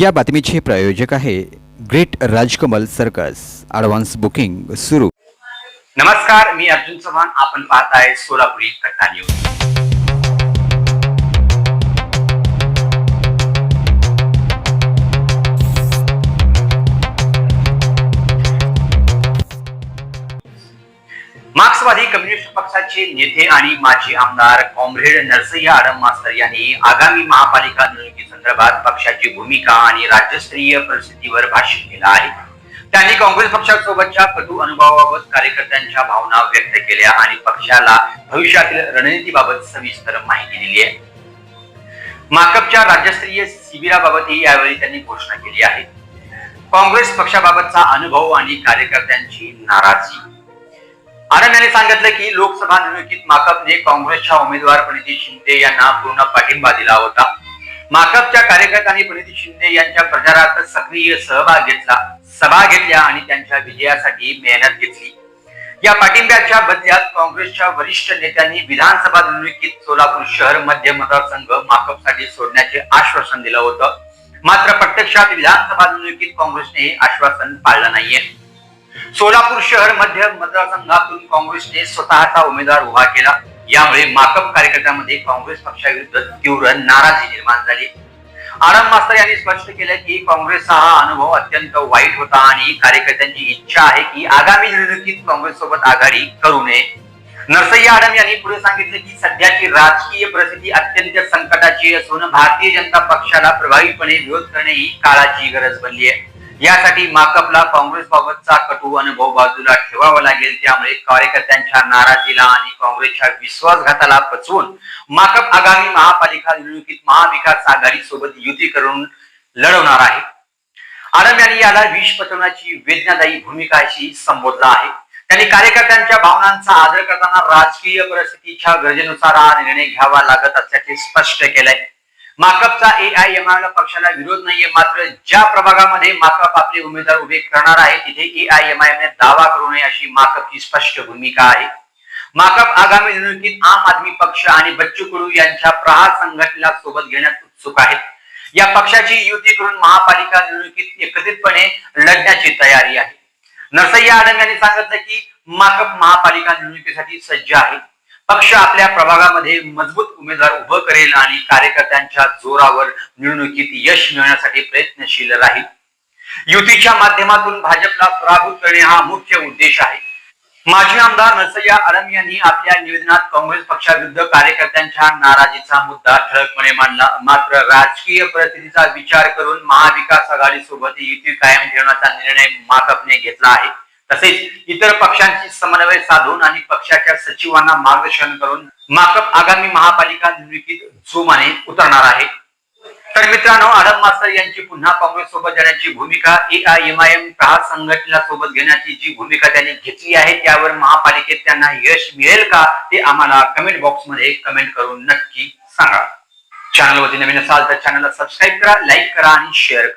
या बातमीचे प्रायोजक आहे great Rajkamal circus. Advance booking सुरू. नमस्कार मी अर्जुन चव्हाण. आपण पाहताय सोलापुरी कट्टा न्यूज. मार्क्सवादी कम्युनिस्ट पक्षाचे नेते आणि माजी आमदार कॉम्रेड नरसय्या आडम मास्तर यांनी आगामी महापालिका निवडणुकी संदर्भात पक्षाची भूमिका आणि राज्यस्तरीय परिस्थितीवर भाष्य केलं आहे. त्यांनी काँग्रेस पक्षासोबतच्या कटू अनुभवाबाबत कार्यकर्त्यांच्या भावना व्यक्त केल्या आणि पक्षाला भविष्यातील रणनीतीबाबत सविस्तर माहिती दिली आहे. माकपच्या राज्यस्तरीय शिबिराबाबतही यावेळी त्यांनी घोषणा केली आहे. काँग्रेस पक्षाबाबतचा अनुभव आणि कार्यकर्त्यांची नाराजी आनंद यांनी सांगितलं की लोकसभा निवडणुकीत माकपने काँग्रेसच्या उमेदवार प्रणिती शिंदे यांना पूर्ण पाठिंबा दिला होता. माकपच्या कार्यकर्त्यांनी प्रणिती शिंदे यांच्या प्रचारात सक्रिय सहभाग घेतला सभा घेतल्या आणि त्यांच्या विजयासाठी मेहनत घेतली. या पाठिंब्याच्या बदल्यात काँग्रेसच्या वरिष्ठ नेत्यांनी विधानसभा निवडणुकीत सोलापूर शहर मध्य मतदारसंघ माकपसाठी सोडण्याचे आश्वासन दिलं होतं. मात्र प्रत्यक्षात विधानसभा निवडणुकीत काँग्रेसने हे आश्वासन पाळलं नाहीये. सोलापूर शहर मध्य मतदारसंघातून काँग्रेसने स्वतःचा उमेदवार उभा केला. यामुळे माकप कार्यकर्त्यांमध्ये काँग्रेस पक्षाविरुद्ध तीव्र नाराजी निर्माण झाली. आनंद मास्तर यांनी स्पष्ट केलं की काँग्रेसचा हा अनुभव अत्यंत वाईट होता आणि कार्यकर्त्यांची इच्छा आहे की आगामी निवडणुकीत काँग्रेस सोबत आघाडी करू नये. नरसय्या आडम यांनी पुढे सांगितलं की सध्याची राजकीय परिस्थिती अत्यंत संकटाची असून भारतीय जनता पक्षाला प्रभावीपणे विरोध करणे ही काळाची गरज बनली आहे. यासाठी माकपला काँग्रेस बाबतचा कटू अनुभव बाजूला ठेवावा लागेल. त्यामुळे कार्यकर्त्यांच्या नाराजीला आणि काँग्रेसच्या विश्वासघाताला पचवून माकप आगामी महापालिका निवडणुकीत महाविकास आघाडी सोबत युती करून लढवणार आहे. आडम यांनी याला विष पचवण्याची वेदनादायी भूमिका अशी संबोधला आहे. त्यांनी कार्यकर्त्यांच्या भावनांचा आदर करताना राजकीय परिस्थितीच्या गरजेनुसार हा निर्णय घ्यावा लागत असल्याचे स्पष्ट केलंय. माकपचा एआयएमआय पक्षाला विरोध नाहीये. मात्र ज्या प्रभागामध्ये माकप आपले उमेदवार उभे करणार आहे तिथे एआयएमआय ने दावा करू नये अशी माकपची स्पष्ट भूमिका आहे. माकप आगामी निवडणुकीत आम आदमी पक्ष आणि बच्चू कडू यांच्या प्रहार संघटनेला सोबत घेण्यात उत्सुक आहेत. या पक्षाची युती करून महापालिका निवडणुकीत एकत्रितपणे लढण्याची तयारी आहे. नरसय्या आडम यांनी सांगितलं की माकप महापालिका निवडणुकीसाठी सज्ज आहे. पक्ष आपल्या प्रभागामध्ये मजबूत उमेदवार उभं करेल आणि कार्यकर्त्यांच्या जोरावर निवडणुकीत यश मिळवण्यासाठी प्रयत्नशील राहील. युतीच्या माध्यमातून भाजपला पराभूत करणे हा मुख्य उद्देश आहे. माजी आमदार नरसय्या आलम यांनी आपल्या निवेदनात काँग्रेस पक्षाविरुद्ध कार्यकर्त्यांच्या नाराजीचा मुद्दा ठळकपणे मांडला. मात्र राजकीय परिस्थितीचा विचार करून महाविकास आघाडी सोबत युती कायम ठेवण्याचा निर्णय माकपने घेतला आहे. तसेच इतर पक्षांशी समन्वय साधून आणि पक्षाच्या सचिवांना मार्गदर्शन करून माकप आगामी महापालिका निवडणुकीत जोमाने उतरणार आहे. तर मित्रांनो आडम मास्तर यांची पुन्हा काँग्रेस सोबत जाण्याची भूमिका एआयएमआयएम प्रहार संघटनेला सोबत घेण्याची जी भूमिका त्यांनी घेतली आहे त्यावर महापालिकेत त्यांना यश मिळेल का ते आम्हाला कमेंट बॉक्समध्ये कमेंट करून नक्की सांगा. चॅनलवरती नवीन असाल तर चॅनलला सबस्क्राईब करा लाईक करा आणि शेअर करा.